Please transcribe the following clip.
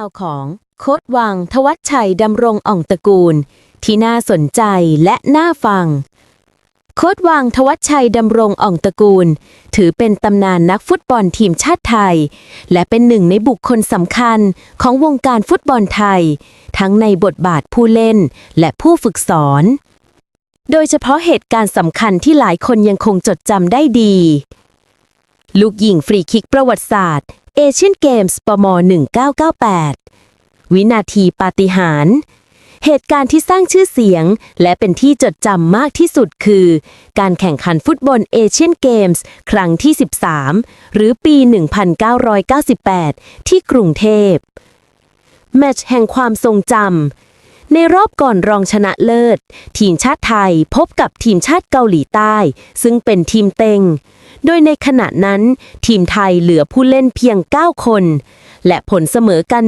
ราวของโคดวังทวัชชัยดำรงอ่องตระกูล ที่น่าสนใจและน่าฟัง โคดวังทวัชชัยดำรงอ่องตระกูล ถือเป็นตำนานนักฟุตบอลทีมชาติไทย และเป็นหนึ่งในบุคคลสำคัญของวงการฟุตบอลไทย ทั้งในบทบาทผู้เล่นและผู้ฝึกสอน โดยเฉพาะเหตุการณ์สำคัญที่หลายคนยังคงจดจำได้ดี ลูกยิงฟรีคิกประวัติศาสตร์ เอเชียนเกมส์ปม 1998 วินาทีปาฏิหาริย์เหตุการณ์ที่สร้างชื่อเสียง และเป็นที่จดจำมากที่สุดคือ การแข่งขันฟุตบอลเอเชียนเกมส์ครั้งที่ 13 หรือปี 1998 ที่กรุงเทพ แมตช์แห่งความทรงจำ ในรอบก่อนรองชนะเลิศ ทีมชาติไทยพบกับทีมชาติเกาหลีใต้ ซึ่งเป็นทีมเต็ง โดยในขณะนั้น ทีมไทยเหลือผู้เล่นเพียง 9 คน และผลเสมอกัน